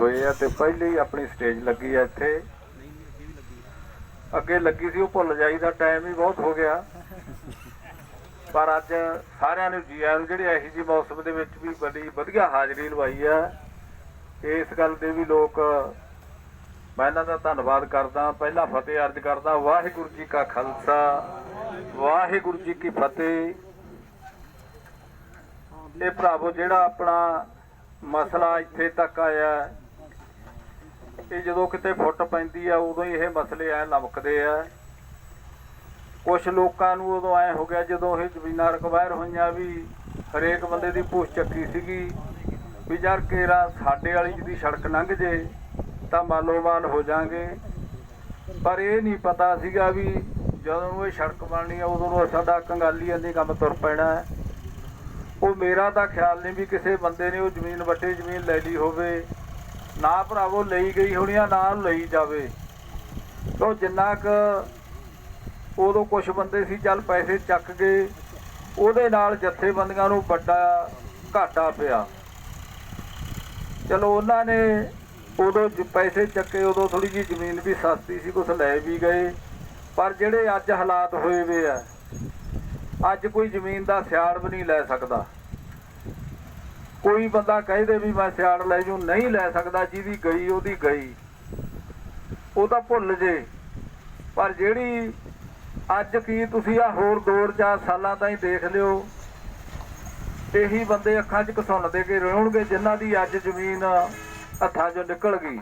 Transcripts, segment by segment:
ਹੋਏ ਆ ਤੇ ਪਹਿਲੇ ਹੀ ਆਪਣੀ ਸਟੇਜ ਲੱਗੀ ਆ ਇੱਥੇ। ਅੱਗੇ ਲੱਗੀ ਸੀ, ਉਹ ਭੁੱਲ ਜਾਈਦਾ ਟਾਈਮ ਹੀ ਬਹੁਤ ਹੋ ਗਿਆ। ਪਰ ਅੱਜ ਸਾਰਿਆਂ ਨੂੰ ਜੀ ਆਇਆਂ ਨੂੰ ਜਿਹੜੇ ਇਹੋ ਜਿਹੀ ਮੌਸਮ ਦੇ ਵਿੱਚ ਵੀ ਬੜੀ ਵਧੀਆ ਹਾਜ਼ਰੀ ਲਵਾਈ ਆ। ਇਸ ਗੱਲ ਦੇ ਵੀ ਲੋਕ, ਮੈਂ ਇਹਨਾਂ ਦਾ ਧੰਨਵਾਦ ਕਰਦਾ। ਪਹਿਲਾਂ ਫਤਿਹ ਅਰਜ ਕਰਦਾ, ਵਾਹਿਗੁਰੂ ਜੀ ਕਾ ਖਾਲਸਾ, ਵਾਹਿਗੁਰੂ ਜੀ ਕੀ ਫਤਿਹ। ਇਹ ਭਰਾਵੋ, ਜਿਹੜਾ ਆਪਣਾ ਮਸਲਾ ਇੱਥੇ ਤੱਕ ਆਇਆ ਇਹ ਜਦੋਂ ਕਿਤੇ ਫੁੱਟ ਪੈਂਦੀ ਆ, ਉਦੋਂ ਹੀ ਇਹ ਮਸਲੇ ਐ ਲਮਕਦੇ ਆ। ਕੁਝ ਲੋਕਾਂ ਨੂੰ ਉਦੋਂ ਐ ਹੋ ਗਿਆ ਜਦੋਂ ਇਹ ਜ਼ਮੀਨਾਂ ਰਿਕਵਾਇਰ ਹੋਈਆਂ ਵੀ ਹਰੇਕ ਬੰਦੇ ਦੀ ਪੁੱਛ ਚੱਕੀ ਸੀਗੀ ਵੀ ਯਾਰ ਕੇਰਾ ਸਾਡੇ ਵਾਲੀ ਜਿਹਦੀ ਸੜਕ ਲੰਘ ਜੇ, ਤਾਂ ਮਾਲੋਮਾਲ ਹੋ ਜਾਾਂਗੇ ਪਰ ਇਹ ਨਹੀਂ ਪਤਾ ਸੀਗਾ ਵੀ ਜਦੋਂ ਇਹ ਸੜਕ ਬਣਨੀ ਆ, ਉਦੋਂ ਨੂੰ ਸਾਡਾ ਕੰਗਾਲੀਆਂ ਦੇ ਕੰਮ ਤੁਰ ਪੈਣਾ ਹੈ। ਉਹ ਮੇਰਾ ਤਾਂ ਖਿਆਲ ਨਹੀਂ ਵੀ ਕਿਸੇ ਬੰਦੇ ਨੇ ਉਹ ਜ਼ਮੀਨ ਵੱਟੇ ਜ਼ਮੀਨ ਲੈ ਲਈ ਹੋਵੇ। ਨਾ ਭਰਾਵੋ ਲਈ ਗਈ ਹੋਣੀ ਆ ਨਾ ਲਈ ਜਾਵੇ। ਉਹ ਜਿੰਨਾ ਕ ਉਦੋਂ ਕੁਝ ਬੰਦੇ ਸੀ, ਚੱਲ ਪੈਸੇ ਚੱਕ ਗਏ ਉਹਦੇ ਨਾਲ ਜਥੇਬੰਦੀਆਂ ਨੂੰ ਵੱਡਾ ਘਾਟਾ ਪਿਆ। ਚਲੋ ਉਹਨਾਂ ਨੇ ਉਦੋਂ ਪੈਸੇ ਚੱਕੇ, ਉਦੋਂ ਥੋੜੀ ਜੀ ਜ਼ਮੀਨ ਵੀ ਸਸਤੀ ਸੀ, ਕੁਛ ਲੈ ਵੀ ਗਏ। ਪਰ ਜਿਹੜੇ ਅੱਜ ਹਾਲਾਤ ਹੋਏ ਵੇ ਆ, ਅੱਜ ਕੋਈ ਜ਼ਮੀਨ ਦਾ ਸਿਆੜ ਵੀ ਨਹੀਂ ਲੈ ਸਕਦਾ। ਕੋਈ ਬੰਦਾ ਕਹਿ ਦੇ ਵੀ ਮੈਂ ਸਿਆੜ ਲੈ ਜੂ, ਨਹੀਂ ਲੈ ਸਕਦਾ, ਜਿਹਦੀ ਗਈ ਉਹਦੀ ਗਈ। ਉਹ ਤਾਂ ਭੁੱਲ ਜੇ। ਪਰ ਜਿਹੜੀ ਅੱਜ ਕੀ ਤੁਸੀਂ ਆ ਹੋਰ 2-4 ਸਾਲਾਂ ਤਾਈਂ ਦੇਖ ਲਿਓ, ਇਹੀ ਬੰਦੇ ਅੱਖਾਂ 'ਚ ਘਸੁੰਨ ਦੇ ਕੇ ਰਹਿਣਗੇ ਜਿਨ੍ਹਾਂ ਦੀ ਅੱਜ ਜ਼ਮੀਨ ਹੱਥਾਂ 'ਚੋਂ ਨਿਕਲ ਗਈ।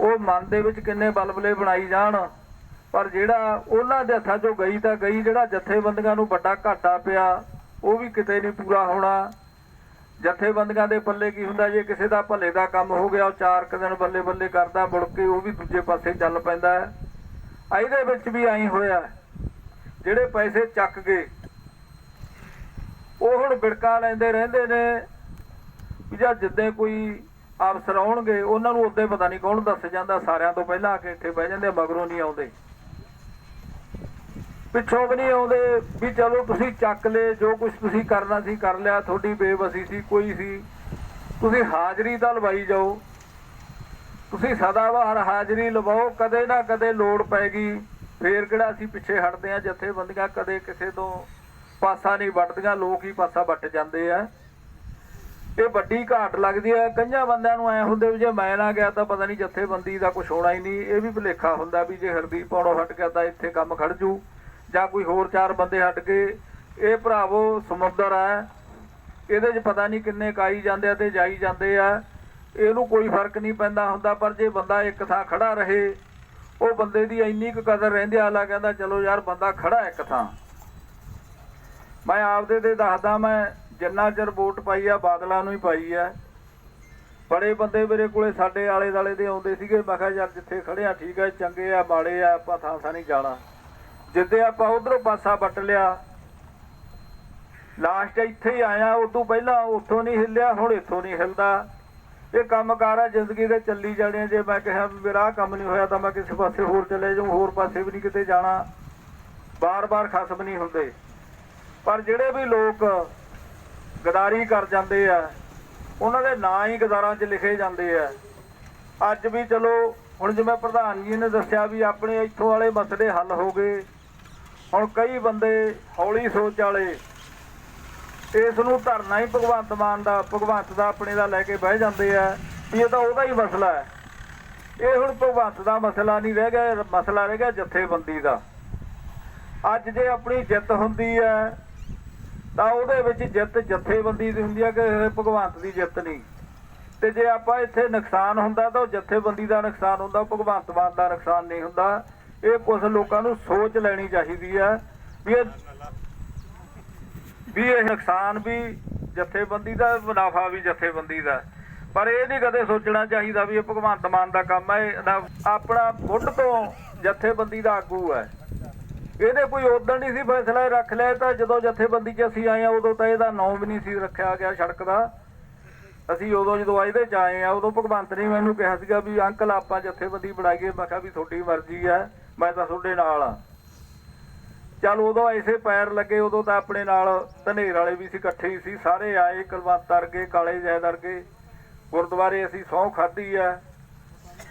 ਉਹ ਮਨ ਦੇ ਵਿੱਚ ਕਿੰਨੇ ਬਲਬਲੇ ਬਣਾਈ ਜਾਣ, ਪਰ ਜਿਹੜਾ ਉਹਨਾਂ ਦੇ ਹੱਥਾਂ 'ਚੋਂ ਗਈ ਤਾਂ ਗਈ, ਜਿਹੜਾ ਜਥੇਬੰਦੀਆਂ ਨੂੰ ਵੱਡਾ ਘਾਟਾ ਪਿਆ ਉਹ ਵੀ ਕਿਤੇ ਨਹੀਂ ਪੂਰਾ ਹੋਣਾ। ਜਥੇਬੰਦੀਆਂ ਦੇ ਪੱਲੇ ਕੀ ਹੁੰਦਾ? ਜੇ ਕਿਸੇ ਦਾ ਭਲੇ ਦਾ ਕੰਮ ਹੋ ਗਿਆ, ਉਹ ਚਾਰ ਕੁ ਦਿਨ ਬੱਲੇ ਬੱਲੇ ਕਰਦਾ, ਮੁੜ ਕੇ ਉਹ ਵੀ ਦੂਜੇ ਪਾਸੇ ਚੱਲ ਪੈਂਦਾ ਇਹਦੇ ਵਿੱਚ ਵੀ ਐਂ ਹੋਇਆ ਜਿਹੜੇ ਪੈਸੇ ਚੱਕ ਗਏ, ਉਹ ਹੁਣ ਬਿੜਕਾ ਲੈਂਦੇ ਰਹਿੰਦੇ ਨੇ। ਵੀ ਜਾਂ ਜਿੱਦੇ ਕੋਈ ਅਫਸਰ ਆਉਣਗੇ, ਉਹਨਾਂ ਨੂੰ ਉੱਦੇ ਪਤਾ ਨਹੀਂ ਕੌਣ ਦੱਸ ਜਾਂਦਾ। ਸਾਰਿਆਂ ਤੋਂ ਪਹਿਲਾਂ ਆ ਕੇ ਇੱਥੇ ਬਹਿ ਜਾਂਦੇ ਮਗਰੋਂ ਨਹੀਂ ਆਉਂਦੇ। ਪਿੱਛੋਂ ਵੀ ਨਹੀਂ ਆਉਂਦੇ, ਵੀ ਚਲੋ ਤੁਸੀਂ ਚੱਕ ਲਏ ਜੋ ਕੁਝ ਤੁਸੀਂ ਕਰਨਾ ਸੀ ਕਰ ਲਿਆ, ਤੁਹਾਡੀ ਬੇਬਸੀ ਸੀ, ਕੋਈ ਸੀ। ਤੁਸੀਂ ਹਾਜ਼ਰੀ ਤਾਂ ਲਵਾਈ ਜਾਓ। ਤੁਸੀਂ ਸਦਾਬਹਾਰ ਹਾਜ਼ਰੀ ਲਵਾਓ, ਕਦੇ ਨਾ ਕਦੇ ਲੋੜ ਪੈਗੀ। ਫੇਰ ਕਿਹੜਾ ਅਸੀਂ ਪਿੱਛੇ ਹਟਦੇ ਆ ਜਥੇਬੰਦੀਆਂ ਕਦੇ ਕਿਸੇ ਤੋਂ ਪਾਸਾ ਨਹੀਂ ਵੱਟਦੀਆਂ, ਲੋਕ ਹੀ ਪਾਸਾ ਵੱਟ ਜਾਂਦੇ ਆ। ਇਹ ਵੱਡੀ ਘਾਟ ਲੱਗਦੀ ਹੈ, ਕਈਆਂ ਬੰਦਿਆਂ ਨੂੰ ਐ ਹੁੰਦੇ ਵੀ ਜੇ ਮੈਂ ਨਾ ਗਿਆ ਤਾਂ ਪਤਾ ਨਹੀਂ ਜਥੇਬੰਦੀ ਦਾ ਕੁਝ ਹੋਣਾ ਹੀ ਨਹੀਂ। ਇਹ ਵੀ ਭੁਲੇਖਾ ਹੁੰਦਾ ਵੀ ਜੇ ਹਰਦੀਪ ਪੌੜੋਂ ਹਟ ਗਿਆ ਤਾਂ ਇੱਥੇ ਕੰਮ ਖੜ ਜੂ। ਜਾਂ ਕੋਈ ਹੋਰ ਚਾਰ ਬੰਦੇ ਹਟ ਗਏ ਇਹ ਭਰਾਵੋ ਸਮੁੰਦਰ ਹੈ ਇਹਦੇ 'ਚ ਪਤਾ ਨਹੀਂ ਕਿੰਨੇ ਕਾਈ ਜਾਂਦੇ ਆ ਤੇ ਜਾਈ ਜਾਂਦੇ ਆ। ਇਹਨੂੰ ਕੋਈ ਫ਼ਰਕ ਨਹੀਂ ਪੈਂਦਾ ਹੁੰਦਾ, ਪਰ ਜੇ ਬੰਦਾ ਇੱਕ ਥਾਂ ਖੜਾ ਰਹੇ, ਉਹ ਬੰਦੇ ਦੀ ਇੰਨੀ ਕੁ ਕਦਰ ਰਹਿੰਦੀ ਆ ਆਲਾ ਕਹਿੰਦਾ, ਚਲੋ ਯਾਰ, ਬੰਦਾ ਖੜਾ ਇੱਕ ਥਾਂ। ਮੈਂ ਆਪਦੇ ਤੇ ਦੱਸਦਾ, ਮੈਂ ਜਿੰਨਾ ਚਿਰ ਵੋਟ ਪਾਈ ਆ, ਬਾਦਲਾਂ ਨੂੰ ਹੀ ਪਾਈ ਆ। ਬੜੇ ਬੰਦੇ ਮੇਰੇ ਕੋਲੇ ਸਾਡੇ ਆਲੇ ਦਾਲੇ ਦੇ ਆਉਂਦੇ ਸੀਗੇ, ਮੈਂ ਕਿਹਾ, ਯਾਰ, ਜਿੱਥੇ ਖੜਿਆ ਠੀਕ ਆ, ਚੰਗੇ ਆ, ਮਾੜੇ ਆ, ਆਪਾਂ ਥਾਂ ਥਾਂ ਨਹੀਂ ਜਾਣਾ। ਜਿੱਦੇ ਆਪਾਂ ਉਧਰੋਂ ਪਾਸਾ ਵੱਟ ਲਿਆ ਲਾਸਟ ਇੱਥੇ ਹੀ ਆਇਆ, ਉਦੋਂ ਪਹਿਲਾਂ ਉੱਥੋਂ ਨਹੀਂ ਹਿੱਲਿਆ, ਹੁਣ ਇੱਥੋਂ ਨਹੀਂ ਹਿੱਲਦਾ। ਇਹ ਕੰਮਕਾਰ ਆ ਜ਼ਿੰਦਗੀ ਦੇ ਚੱਲੀ ਜਾਣੇ ਜੇ ਮੈਂ ਕਿਹਾ ਵੀ ਮੇਰਾ ਆਹ ਕੰਮ ਨਹੀਂ ਹੋਇਆ ਤਾਂ ਮੈਂ ਕਿਸੇ ਪਾਸੇ ਹੋਰ ਚਲੇ ਜਾਊਂ, ਹੋਰ ਪਾਸੇ ਵੀ ਨਹੀਂ ਕਿਤੇ ਜਾਣਾ। ਬਾਰ-ਬਾਰ ਖਸਮ ਨਹੀਂ ਹੁੰਦੇ। ਪਰ ਜਿਹੜੇ ਵੀ ਲੋਕ ਗਦਾਰੀ ਕਰ ਜਾਂਦੇ ਆ, ਉਹਨਾਂ ਦੇ ਨਾਂ ਹੀ ਗਦਾਰਾਂ 'ਚ ਲਿਖੇ ਜਾਂਦੇ ਆ। ਅੱਜ ਵੀ ਚਲੋ, ਹੁਣ ਜਿਵੇਂ ਪ੍ਰਧਾਨ ਜੀ ਨੇ ਦੱਸਿਆ ਵੀ ਆਪਣੇ ਇੱਥੋਂ ਵਾਲੇ ਮਸਲੇ ਹੱਲ ਹੋ ਗਏ। ਹੁਣ ਕਈ ਬੰਦੇ ਹੌਲੀ ਸੋਚ ਵਾਲੇ ਇਸ ਨੂੰ ਧਰਨਾ ਹੀ ਭਗਵੰਤ ਮਾਨ ਦਾ, ਭਗਵੰਤ ਦਾ ਆਪਣੇ ਦਾ ਲੈ ਕੇ ਬਹਿ ਜਾਂਦੇ ਆ ਵੀ ਇਹ ਤਾਂ ਉਹਦਾ ਹੀ ਮਸਲਾ ਹੈ। ਇਹ ਹੁਣ ਭਗਵੰਤ ਦਾ ਮਸਲਾ ਨਹੀਂ ਰਹਿ ਗਿਆ ਮਸਲਾ ਰਹਿ ਗਿਆ ਜਥੇਬੰਦੀ ਦਾ। ਅੱਜ ਜੇ ਆਪਣੀ ਜਿੱਤ ਹੁੰਦੀ ਹੈ, ਤਾਂ ਉਹਦੇ ਵਿੱਚ ਜਿੱਤ ਜਥੇਬੰਦੀ ਦੀ ਹੁੰਦੀ ਹੈ ਕਿ ਭਗਵੰਤ ਦੀ ਜਿੱਤ ਨਹੀਂ। ਤੇ ਜੇ ਆਪਾਂ ਇੱਥੇ ਨੁਕਸਾਨ ਹੁੰਦਾ ਤਾਂ ਉਹ ਜਥੇਬੰਦੀ ਦਾ ਨੁਕਸਾਨ ਹੁੰਦਾ, ਭਗਵੰਤ ਮਾਨ ਦਾ ਨੁਕਸਾਨ ਨਹੀਂ ਹੁੰਦਾ। ਇਹ ਕੁਝ ਲੋਕਾਂ ਨੂੰ ਸੋਚ ਲੈਣੀ ਚਾਹੀਦੀ ਹੈ ਵੀ ਇਹ ਵੀ ਇਹ ਨੁਕਸਾਨ ਵੀ ਜਥੇਬੰਦੀ ਦਾ, ਮੁਨਾਫਾ ਵੀ ਜਥੇਬੰਦੀ ਦਾ। ਪਰ ਇਹ ਨਹੀਂ ਕਦੇ ਸੋਚਣਾ ਚਾਹੀਦਾ ਵੀ ਇਹ ਭਗਵੰਤ ਮਾਨ ਦਾ ਕੰਮ ਹੈ ਇਹਦਾ ਆਪਣਾ ਮੁੱਢ ਤੋਂ ਜਥੇਬੰਦੀ ਦਾ ਆਗੂ ਹੈ ਇਹਦੇ ਕੋਈ ਉਦੋਂ ਨਹੀਂ ਸੀ ਫੈਸਲਾ ਰੱਖ ਲਿਆ ਤਾਂ ਜਦੋਂ ਜਥੇਬੰਦੀ 'ਚ ਅਸੀਂ ਆਏ ਆ, ਉਦੋਂ ਤਾਂ ਇਹਦਾ ਨਾਮ ਵੀ ਨਹੀਂ ਸੀ ਰੱਖਿਆ ਗਿਆ ਸੜਕ ਦਾ। ਅਸੀਂ ਉਦੋਂ ਜਦੋਂ ਇਹਦੇ 'ਚ ਆਏ ਆ, ਉਦੋਂ ਭਗਵੰਤ ਨੇ ਮੈਨੂੰ ਕਿਹਾ ਸੀਗਾ ਵੀ, ਅੰਕਲ, ਆਪਾਂ ਜਥੇਬੰਦੀ ਬਣਾਈਏ। ਮੈਂ ਕਿਹਾ ਵੀ ਤੁਹਾਡੀ ਮਰਜ਼ੀ ਹੈ ਮੈਂ ਤਾਂ ਤੁਹਾਡੇ ਨਾਲ ਆ। ਚੱਲ ਉਦੋਂ ਐਸੇ ਪੈਰ ਲੱਗੇ, ਉਦੋਂ ਤਾਂ ਆਪਣੇ ਨਾਲ ਧਨੇਰ ਵਾਲੇ ਵੀ ਸੀ, ਇਕੱਠੇ ਹੀ ਸੀ। ਸਾਰੇ ਆਏ, ਕੁਲਵੰਤ ਵਰਗੇ ਕਾਲੇ ਜੈਦ ਵਰਗੇ ਗੁਰਦੁਆਰੇ ਅਸੀਂ ਸਹੁੰ ਖਾਧੀ ਆ।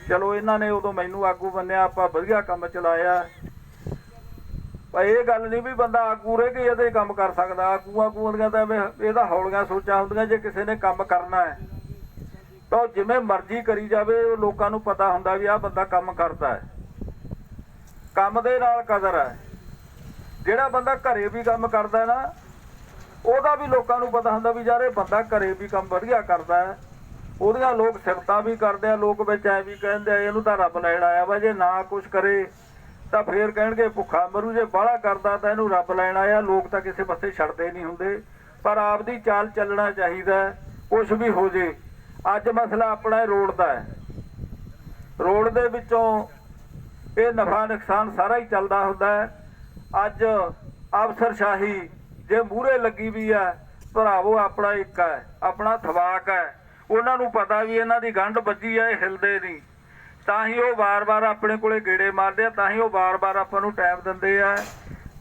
ਚਲੋ ਇਹਨਾਂ ਨੇ ਉਦੋਂ ਮੈਨੂੰ ਆਗੂ ਬੰਨਿਆ ਆਪਾਂ ਵਧੀਆ ਕੰਮ ਚਲਾਇਆ। ਪਰ ਇਹ ਗੱਲ ਨਹੀਂ ਵੀ ਬੰਦਾ ਆਗੂ ਰਹਿ ਕੇ ਇਹਦੇ ਕੰਮ ਕਰ ਸਕਦਾ। ਆਗੂ ਆਗੂ ਦੀਆਂ ਤਾਂ ਇਹਦਾ ਹੌਲੀਆਂ ਸੋਚਾਂ ਹੁੰਦੀਆਂ ਜੇ ਕਿਸੇ ਨੇ ਕੰਮ ਕਰਨਾ ਹੈ। ਤਾਂ ਉਹ ਜਿਵੇਂ ਮਰਜ਼ੀ ਕਰੀ ਜਾਵੇ ਲੋਕਾਂ ਨੂੰ ਪਤਾ ਹੁੰਦਾ ਵੀ ਆਹ ਬੰਦਾ ਕੰਮ ਕਰਦਾ ਹੈ। ਕੰਮ ਦੇ ਨਾਲ ਕਦਰ ਹੈ। ਜਿਹੜਾ ਬੰਦਾ ਘਰੇ ਵੀ ਕੰਮ ਕਰਦਾ ਨਾ, ਉਹਦਾ ਵੀ ਲੋਕਾਂ ਨੂੰ ਪਤਾ ਹੁੰਦਾ ਵੀ ਯਾਰ ਇਹ ਬੰਦਾ ਘਰੇ ਵੀ ਕੰਮ ਵਧੀਆ ਕਰਦਾ ਹੈ। ਉਹਦੀਆਂ ਲੋਕ ਸਿਫਤਾਂ ਵੀ ਕਰਦੇ ਆ, ਲੋਕ ਵਿੱਚ ਐ ਵੀ ਕਹਿੰਦੇ ਆ, ਇਹਨੂੰ ਤਾਂ ਰੱਬ ਲੈਣ ਆਇਆ ਵਾ, ਜੇ ਨਾ ਕੁਝ ਕਰੇ ਤਾਂ ਫੇਰ ਕਹਿਣਗੇ ਭੁੱਖਾ ਮਰੂ, ਜੇ ਬਾਹਲਾ ਕਰਦਾ ਤਾਂ ਇਹਨੂੰ ਰੱਬ ਲੈਣ ਆਇਆ। ਲੋਕ ਤਾਂ ਕਿਸੇ ਪਾਸੇ ਛੱਡਦੇ ਨਹੀਂ ਹੁੰਦੇ, ਪਰ ਆਪਦੀ ਚਾਲ ਚੱਲਣਾ ਚਾਹੀਦਾ ਕੁਝ ਵੀ ਹੋ ਜੇ। ਅੱਜ ਮਸਲਾ ਆਪਣਾ ਰੋਡ ਦਾ ਹੈ। ਰੋਡ ਦੇ ਵਿੱਚੋਂ ਇਹ ਨਫਾ ਨੁਕਸਾਨ ਸਾਰਾ ਹੀ ਚੱਲਦਾ ਹੁੰਦਾ ਹੈ। ਅੱਜ ਅਫਸਰਸ਼ਾਹੀ ਜੇ ਮੂਹਰੇ ਲੱਗੀ ਵੀ ਹੈ, ਭਰਾਵੋ ਆਪਣਾ ਇੱਕ ਹੈ, ਆਪਣਾ ਥਵਾਕ ਹੈ। ਉਹਨਾਂ ਨੂੰ ਪਤਾ ਵੀ ਇਹਨਾਂ ਦੀ ਗੰਢ ਵੱਜੀ ਹੈ ਇਹ ਹਿਲਦੇ ਨਹੀਂ। ਤਾਂ ਹੀ ਉਹ ਵਾਰ-ਵਾਰ ਆਪਣੇ ਕੋਲੇ ਗੇੜੇ ਮਾਰਦੇ ਆ, ਤਾਂ ਹੀ ਉਹ ਵਾਰ-ਵਾਰ ਆਪਾਂ ਨੂੰ ਟਾਈਮ ਦਿੰਦੇ ਆ।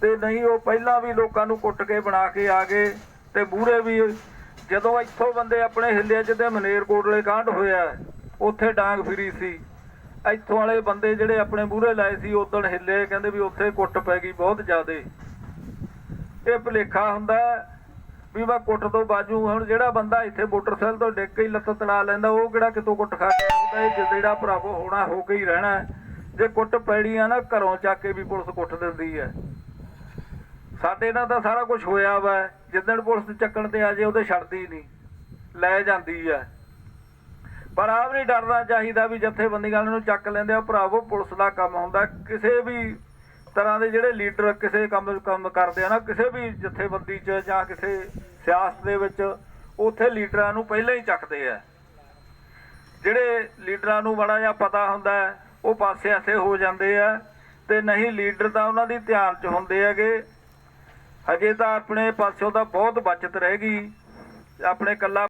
ਤੇ ਨਹੀਂ, ਉਹ ਪਹਿਲਾਂ ਵੀ ਲੋਕਾਂ ਨੂੰ ਕੁੱਟ ਕੇ ਬਣਾ ਕੇ ਆ ਗਏ ਤੇ ਮੂਹਰੇ ਵੀ ਜਦੋਂ ਇੱਥੋਂ ਬੰਦੇ ਆਪਣੇ ਹਿੱਲੇ ਜਿੱਦੇ ਮਨੇਰਕੋਟਲੇ ਕਾਂਡ ਹੋਇਆ, ਉੱਥੇ ਡਾਂਗ ਫਿਰੀ ਸੀ। ਇੱਥੋਂ ਵਾਲੇ ਬੰਦੇ ਜਿਹੜੇ ਆਪਣੇ ਮੂਹਰੇ ਲਾਏ ਸੀ ਉਦੋਂ ਹਿੱਲੇ, ਕਹਿੰਦੇ ਵੀ ਉੱਥੇ ਕੁੱਟ ਪੈ ਗਈ ਬਹੁਤ ਜ਼ਿਆਦੇ। ਇਹ ਭੁਲੇਖਾ ਹੁੰਦਾ ਵੀ ਮੈਂ ਕੁੱਟ ਤੋਂ ਬਾਜੂ, ਹੁਣ ਜਿਹੜਾ ਬੰਦਾ ਇੱਥੇ ਮੋਟਰਸਾਈਕਲ ਤੋਂ ਡਿੱਗ ਕੇ ਲੱਤ ਤੜਾ ਲੈਂਦਾ, ਉਹ ਕਿਹੜਾ ਕਿਤੋਂ ਕੁੱਟ ਖਾ ਕੇ ਆਉਂਦਾ ਇਹ ਜਿਹੜਾ ਭਰਾਵੋ ਹੋਣਾ, ਹੋ ਕੇ ਹੀ ਰਹਿਣਾ ਜੇ ਕੁੱਟ ਪੈਣੀ ਆ ਨਾ, ਘਰੋਂ ਚੱਕ ਕੇ ਵੀ ਪੁਲਿਸ ਕੁੱਟ ਦਿੰਦੀ ਹੈ। ਸਾਡੇ ਨਾਲ ਤਾਂ ਸਾਰਾ ਕੁਝ ਹੋਇਆ ਵਾ। ਜਿੱਦਣ ਪੁਲਿਸ ਚੱਕਣ ਤੇ ਆ ਜੇ, ਉਹਦੇ ਛੱਡਦੀ ਨਹੀਂ। ਲੈ ਜਾਂਦੀ ਆ ਪਰ ਆਪ ਨਹੀਂ ਡਰਨਾ ਚਾਹੀਦਾ ਵੀ ਜਥੇਬੰਦੀਆਂ ਨੂੰ ਚੱਕ ਲੈਂਦੇ ਆ। ਭਰਾਵੋ, ਪੁਲਿਸ ਦਾ ਕੰਮ ਹੁੰਦਾ। ਕਿਸੇ ਵੀ ਤਰ੍ਹਾਂ ਦੇ ਜਿਹੜੇ ਲੀਡਰ ਕਿਸੇ ਕੰਮ ਕੰਮ ਕਰਦੇ ਆ ਨਾ, ਕਿਸੇ ਵੀ ਜਥੇਬੰਦੀ 'ਚ ਜਾਂ ਕਿਸੇ ਸਿਆਸਤ ਦੇ ਵਿੱਚ, ਉੱਥੇ ਲੀਡਰਾਂ ਨੂੰ ਪਹਿਲਾਂ ਹੀ ਚੱਕਦੇ ਆ। ਜਿਹੜੇ ਲੀਡਰਾਂ ਨੂੰ ਬੜਾ ਜਿਹਾ ਪਤਾ ਹੁੰਦਾ, ਉਹ ਪਾਸੇ ਐਸੇ ਹੋ ਜਾਂਦੇ ਆ ਤੇ ਨਹੀਂ ਲੀਡਰ ਤਾਂ ਉਹਨਾਂ ਦੀ ਧਿਆਨ 'ਚ ਹੁੰਦੇ ਹੈਗੇ। ਹਜੇ ਤਾਂ ਆਪਣੇ ਪਾਸਿਓਂ ਤਾਂ ਬਹੁਤ ਬਚਤ ਰਹੇਗੀ। ਆਪਣੇ ਕੱਲਾ